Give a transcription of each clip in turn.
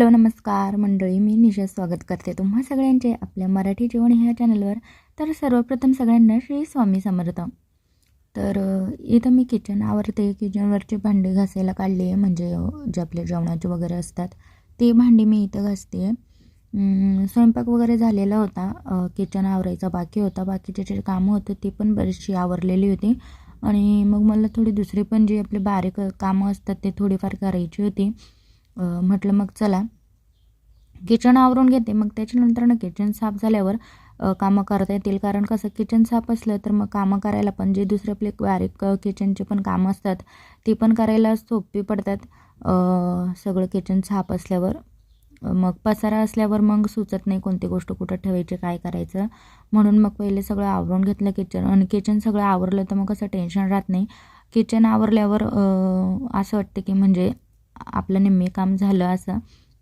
Hello नमस्कार. मंडळी मी निशा स्वागत करते तुम्हा सगळ्यांचे आपल्या मराठी जेवण ह्या चॅनलवर. तर सर्वप्रथम सगळ्यांना श्री स्वामी समर्थ. तर इथं मी किचन आवरते. किचनवरची भांडी घासायला काढली आहे म्हणजे जे आपले जेवणाचे वगैरे असतात ती भांडी मी इथं घासते. स्वयंपाक वगैरे झालेला होता. किचन आवरायचा बाकी होता. बाकीचे जे कामं होते ती पण बरीचशी आवरलेली होती. आणि मग मला थोडी दुसरी पण जी आपले बारीक कामं असतात ते थोडीफार करायची होती. म्हटलं मग चला. किचन आवरून घेते. मग त्याच्यानंतर ना किचन साफ झाल्यावर कामं करता येतील. कारण कसं किचन साफ असलं तर मग कामं करायला पण जे दुसरे आपले बारीक किचनचे पण कामं असतात ती पण करायला सोपी पडतात. सगळं किचन साफ असल्यावर. मग पसारा असल्यावर मग सुचत नाही कोणती गोष्ट कुठं ठेवायची काय करायचं. म्हणून मग पहिले सगळं आवरून घेतलं किचन आणि किचन सगळं आवरलं तर मग कसं टेन्शन राहत नाही. किचन आवरल्यावर असं वाटतं की म्हणजे आपलं निम्मे काम झालं असं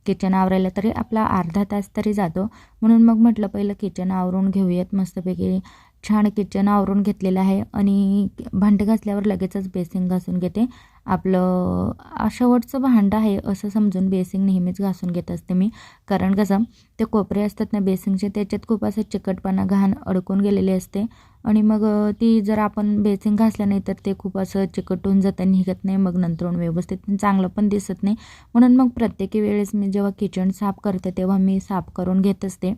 किचन आवरायला तरी आपला अर्धा तास तरी जातो. म्हणून मग म्हटलं पहिलं किचन आवरून घेऊयात मस्तपैकी. छान किचन आवरून घेतलेलं आहे आणि भांडे घासल्यावर लगेचच बेसिन घासून घेते. आपलं अ, शेवटचं भांडं आहे असं समजून बेसिंग नेहमीच घासून घेत असते मी. कारण कसं ते कोपरे असतात ना बेसिंगचे त्याच्यात खूप असं चिकटपणा घाण अडकून गेलेली असते. आणि मग ती जर आपण बेसिंग घासलं नाही तर ते खूप असं चिकटून जातं निघत नाही मग नंतरून व्यवस्थित चांगलं पण दिसत नाही. म्हणून मग प्रत्येकी वेळेस मी जेव्हा किचन साफ करते तेव्हा मी साफ करून घेत असते.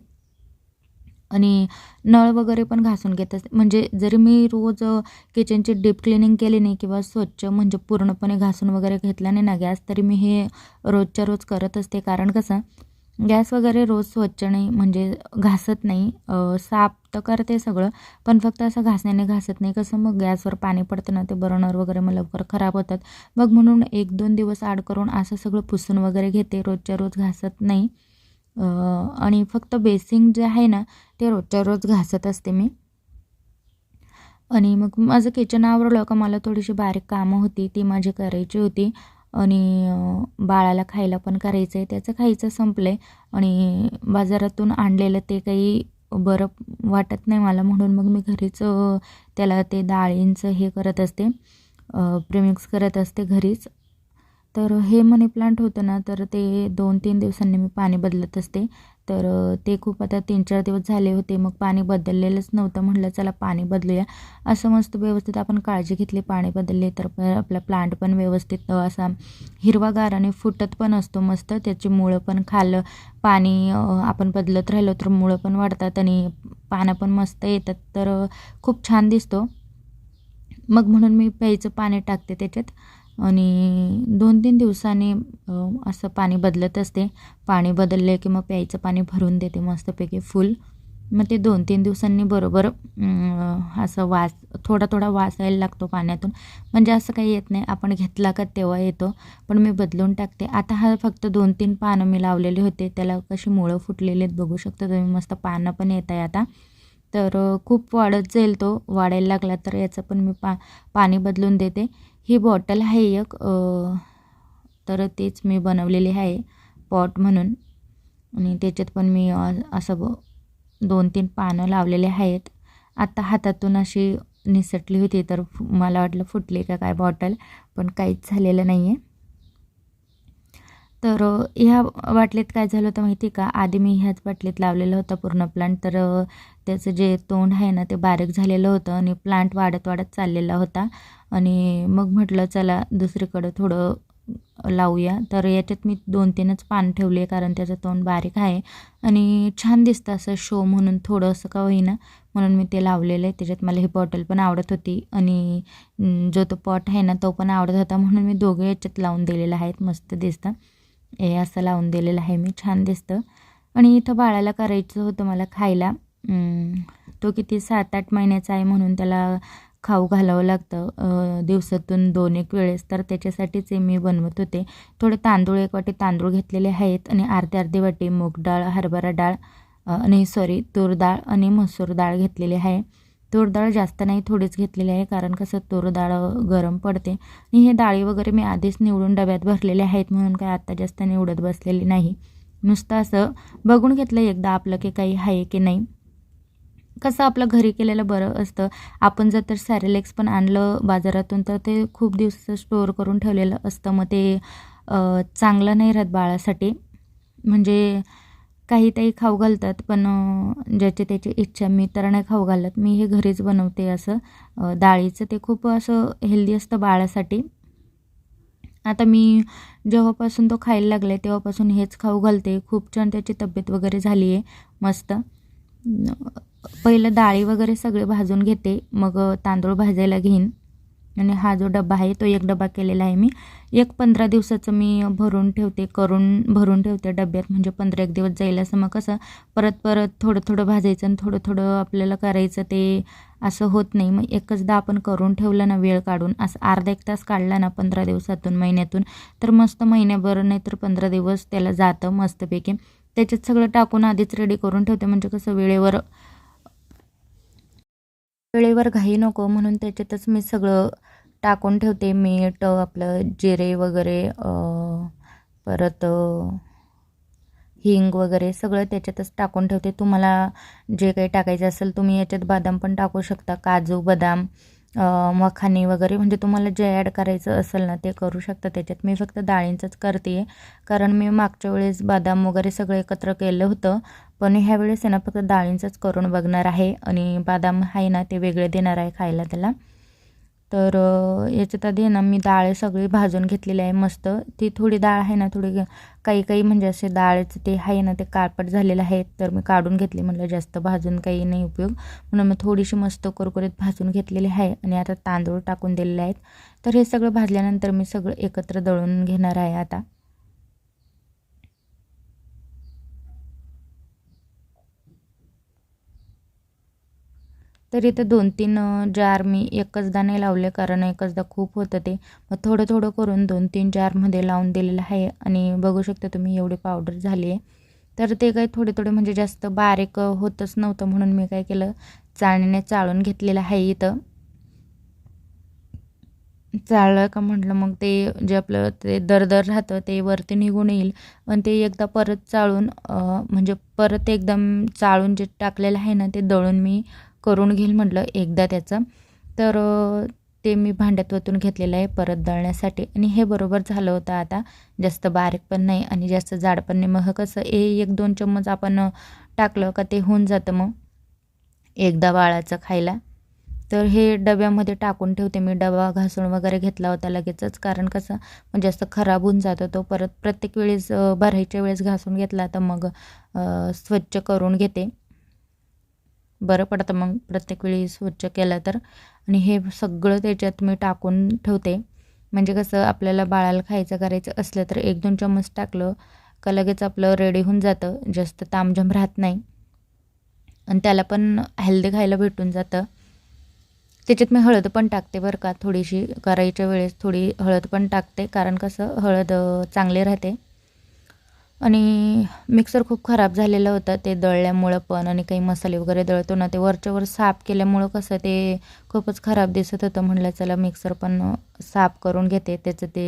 आणि नळ वगैरे पण घासून घेत असते. म्हणजे जरी मी रोज किचनची डीप क्लिनिंग केली नाही किंवा स्वच्छ म्हणजे पूर्णपणे घासून वगैरे घेतला नाही ना गॅस तरी मी हे रोजच्या रोज करत असते. कारण कसं गॅस वगैरे रोज स्वच्छ नाही म्हणजे घासत नाही. साफ तर करते सगळं पण फक्त असं घासण्याने घासत नाही. कसं मग गॅसवर पाणी पडतं ना ते बर्नर वगैरे मग लवकर खराब होतात. मग म्हणून एक दोन दिवस आड करून असं सगळं पुसून वगैरे घेते. रोजच्या रोज घासत नाही. आणि फक्त बेसिंग जे आहे ना ते रोजच्या रोज घासत असते मी. आणि मग माझं किचन आवरलं का मला थोडीशी बारीक कामं होती ती माझी करायची होती. आणि बाळाला खायला पण करायचं आहे त्याचं खायचं संपलं आहे आणि बाजारातून आणलेलं ते काही बरं वाटत नाही मला म्हणून मग मी घरीच त्याला ते डाळींचं हे करत असते. प्रिमिक्स करत असते घरीच. तर हे मनी प्लांट होतं ना तर ते दोन तीन दिवसांनी मी पाणी बदलत असते. तर ते खूप आता तीन चार दिवस झाले होते मग पाणी बदललेलंच नव्हतं. म्हटलं चला पाणी बदलूया. असं मस्त व्यवस्थित आपण काळजी घेतली पाणी बदलले तर आपला प्लांट पण व्यवस्थित असा हिरवागार आणि फुटत पण असतो मस्त. त्याची मुळं पण खाल्लं पाणी आपण बदलत राहिलो तर मुळं पण वाढतात आणि पानं पण मस्त येतात. तर खूप छान दिसतो. मग म्हणून मी प्यायचं पाणी टाकते त्याच्यात. आणि दोन तीन दिवसांनी असं पाणी बदलत असते. पाणी बदलले की मग प्यायचं पाणी भरून देते मस्तपैकी फुल. मग ते दोन तीन दिवसांनी बरोबर असं वास थोडा थोडा वास यायला लागतो पाण्यातून. म्हणजे असं काही येत नाही. आपण घेतला का तेव्हा येतो. पण मी बदलून टाकते. आता हा फक्त दोन तीन पानं मी लावलेले होते. त्याला कशी मुळं फुटलेली आहेत बघू शकता तुम्ही. मस्त पानं पण येत आहे आता. तर खूप वाढत जाईल तो. वाढायला लागला तर याचं पण मी पा पाणी बदलून देते. ही बॉटल आहे एक तर तेच मी बनवलेली आहे पॉट म्हणून. आणि त्याच्यात पण मी असं ब दोन तीन पानं लावलेले आहेत. आता हातातून अशी निसटली होती तर फु- मला वाटलं फुटली का काय बॉटल पण काहीच झालेलं नाही आहे तर ह्या बाटलीत काय झालं होतं माहिती का? आधी मी ह्याच बाटलीत लावलेलं होतं पूर्ण प्लांट तर त्याचं जे तोंड आहे ना ते बारीक झालेलं होतं आणि प्लांट वाढत वाढत चाललेला होता. आणि मग म्हटलं चला दुसरीकडं थोडं लावूया. तर याच्यात मी दोन तीनच पान ठेवले कारण त्याचं तोंड बारीक आहे. आणि छान दिसतं असं शो म्हणून थोडंसं का होईना म्हणून मी ते लावलेलं आहे. त्याच्यात मला ही बॉटल पण आवडत होती. आणि जो तो पॉट आहे ना तो पण आवडत होता. म्हणून मी दोघे याच्यात लावून दिलेला आहेत. मस्त दिसतं. हे असं लावून दिलेलं आहे मी. छान दिसतं. आणि इथं बाळाला करायचं होतं मला खायला. तो किती सात आठ महिन्याचा आहे म्हणून त्याला खाऊ घालावं लागतं. दिवसातून दोन एक वेळेस. तर त्याच्यासाठीच मी बनवत होते. थोडे तांदूळ एक वाटी तांदूळ घेतलेले आहेत आणि अर्धे अर्धे वाटी मूग डाळ हरभरा डाळ आणि नाही सॉरी तूर डाळ आणि मसूर डाळ घेतलेली आहे. तूर डाळ जास्त नाही थोडीच घेतलेली आहे कारण कसं तूर डाळ गरम पडते. आणि हे डाळी वगैरे मी आधीच निवडून डब्यात भरलेले आहेत म्हणून काय आत्ता जास्त निवडत बसलेली नाही. नुसतं असं बघून घेतलं एकदा आपलं की काही आहे की नाही. कसं आपलं घरी केलेलं बरं असतं. आपण जर तर सॅरेलेक्स पण आणलं बाजारातून तर ते खूप दिवस स्टोअर करून ठेवलेलं असतं. मग ते चांगलं नाही राहत बाळासाठी. म्हणजे काही ताई खाऊ घालतात पण ज्याची त्याची इच्छा मी तर नाही खाऊ घालत. मी हे घरीच बनवते असं. डाळीचं ते खूप असं हेल्दी असतं बाळासाठी. आता मी जेव्हापासून तो खायला लागले तेव्हापासून हेच खाऊ घालते. खूप छान त्याची तब्येत वगैरे झाली आहे मस्त. पहिलं डाळी वगैरे सगळे भाजून घेते. मग तांदूळ भाजायला घेईन. आणि हा जो डबा आहे तो एक डबा केलेला आहे मी. एक पंधरा दिवसाचं मी भरून ठेवते करून भरून ठेवते डब्यात. म्हणजे पंधरा एक दिवस जाईल असं. मग कसं परत परत थोडं थोडं भाजायचं आणि थोडं थोडं आपल्याला करायचं ते असं होत नाही. मग एकचदा आपण करून ठेवलं ना वेळ काढून असं अर्धा एक तास काढला ना पंधरा दिवसातून महिन्यातून तर मस्त महिन्याभर नाही तर पंधरा दिवस त्याला जातं मस्तपैकी. त्याच्यात सगळं टाकून आधीच रेडी करून ठेवते. म्हणजे कसं वेळेवर वेळेवर घाई नको म्हणून त्याच्यातच मी सगळं टाकून ठेवते. मीठ आपलं जिरे वगैरे परत हिंग वगैरे सगळं त्याच्यातच टाकून ठेवते. तुम्हाला जे काही टाकायचं असेल तुम्ही याच्यात बदाम पण टाकू शकता. काजू बदाम मखानी वगैरे म्हणजे तुम्हाला जे ॲड करायचं असेल ना ते करू शकता त्याच्यात. मी फक्त डाळींचंच करते आहे कारण मी मागच्या वेळेस बदाम वगैरे सगळं एकत्र केलं होतं पण ह्या वेळेस आहे ना फक्त डाळींचंच करून बघणार आहे आणि बदाम आहे ना ते वेगळे देणार आहे खायला त्याला. तर याच्यात आधी आहे ना मी डाळ सगळी भाजून घेतलेली आहे मस्त. ती थोडी डाळ आहे ना थोडी काही काही म्हणजे असे डाळचं ते आहे ना ते काळपट झालेलं आहे. तर मी काढून घेतली म्हटलं जास्त भाजून काही नाही उपयोग. म्हणून मी थोडीशी मस्त कुरकुरीत भाजून घेतलेली आहे आणि आता तांदूळ टाकून दिलेले आहेत. तर हे सगळं भाजल्यानंतर मी सगळं एकत्र दळून घेणार आहे आता. तर इथं दोन तीन जार मी एकचदा नाही लावले कारण एकचदा खूप होतं ते. मग थोडं थोडं करून दोन तीन जारमध्ये लावून दिलेलं आहे आणि बघू शकता तुम्ही एवढी पावडर झाली आहे. तर ते काही थोडे थोडे म्हणजे जास्त बारीक होतच नव्हतं म्हणून मी काय केलं चाळणीने चाळून घेतलेलं आहे इथं. चाळलं का म्हटलं मग ते जे आपलं ते दरदर राहतं ते वरती निघून येईल. आणि ते एकदा परत चाळून म्हणजे परत एकदम चाळून जे टाकलेलं आहे ना ते दळून मी करून घेईल म्हटलं एकदा त्याचं. तर ते मी भांड्यातवतून घेतलेलं आहे परत दळण्यासाठी. आणि हे बरोबर झालं होतं आता. जास्त बारीक पण नाही आणि जास्त जाड पण नाही. मग कसं ए एक दोन चम्मच आपण टाकलं का ते होऊन जातं मग. एकदा बाळाचं खायला. तर हे डब्यामध्ये टाकून ठेवते मी. डबा घासून वगैरे घेतला होता लगेचच. कारण कसं म्हणजे जास्त खराब होऊन जातो तो. परत प्रत्येक वेळेस भरायच्या वेळेस घासून घेतला तर मग स्वच्छ करून घेते. बरं पडतं. मग प्रत्येक वेळी स्वच्छ केलं तर. आणि हे सगळं त्याच्यात मी टाकून ठेवते. म्हणजे कसं आपल्याला बाळाला खायचं करायचं असलं तर एक दोन चम्मच टाकलं का लगेच आपलं रेडी होऊन जातं. जास्त तामझाम राहत नाही. आणि त्याला पण हेल्दी खायला भेटून जातं. त्याच्यात मी हळद पण टाकते बरं का थोडीशी. करायच्या वेळेस थोडी हळद पण टाकते. कारण कसं हळद चांगले चांगली राहते. आणि मिक्सर खूप खराब झालेलं होतं. ते दळल्यामुळं पण आणि काही मसाले वगैरे दळतो ना ते वरच्यावर साफ केल्यामुळं कसं ते खूपच खराब दिसत होतं. म्हणलं चला मिक्सर पण साफ करून घेते. त्याचं ते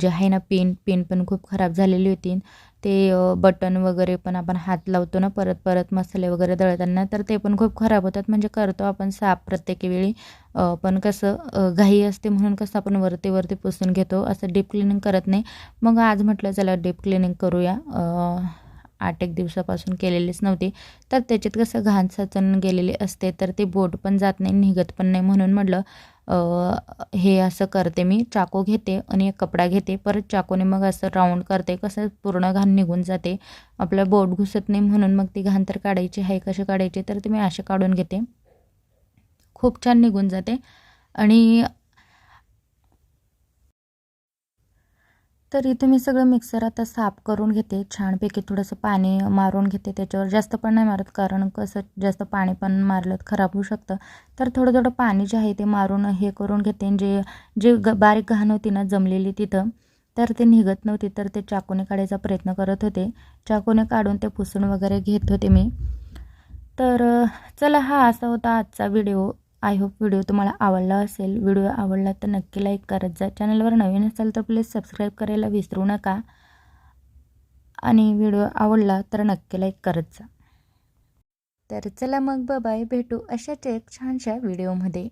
जे आहे ना पिन पिन पण खूप खराब झालेली होती. ते बटन वगैरे पण आपण हात लावतो ना परत परत मसाले वगैरे दळताना तर ते पण खूप खराब होतात. म्हणजे करतो आपण साफ प्रत्येक वेळी. पण कसं घाई असते म्हणून कसं आपण वरती वरती पुसून घेतो. असं डीप क्लिनिंग करत नाही. मग आज म्हटलं चला डीप क्लिनिंग करूया. आठ एक दिवसापासून केलेलीच नव्हती. तर त्याच्यात कसं घाण साचून गेलेली असते तर ते बोट पण जात नाही निघत पण नाही म्हणून म्हटलं. हे असं करते मी. चाकू घेते आणि एक कपडा घेते. परत चाकूने मग असं राऊंड करते. कसं पूर्ण घाण निघून जाते. आपलं बोट घुसत नाही म्हणून मग ती घाण तर काढायची आहे. कशी काढायची तर ती मी असे काढून घेते. खूप छान निघून जाते. आणि तर इथे मी सगळं मिक्सर आता साफ करून घेते. छानपैकी थोडंसं पाणी मारून घेते. त्याच्यावर जास्त पण नाही मारत कारण कसं जास्त पाणी पण मारलं खराब होऊ शकतं. तर थोडं थोडं पाणी जे आहे ते मारून हे करून घेते. जे जे ग बारीक घाण होती ना जमलेली तिथं तर ते निघत नव्हती. तर ते चाकूने काढायचा प्रयत्न करत होते. चाकूने काढून ते पुसून वगैरे घेत होते मी. तर चला हा असा होता आजचा व्हिडिओ आय होप व्हिडिओ तुम्हाला आवडला असेल. व्हिडिओ आवडला तर नक्की लाईक करत जा चॅनलवर नवीन असाल तर प्लीज सबस्क्राईब करायला विसरू नका. आणि व्हिडिओ आवडला तर नक्की लाईक करत जा. तर चला मग बाय भेटू अशाच एक छानशा व्हिडिओमध्ये.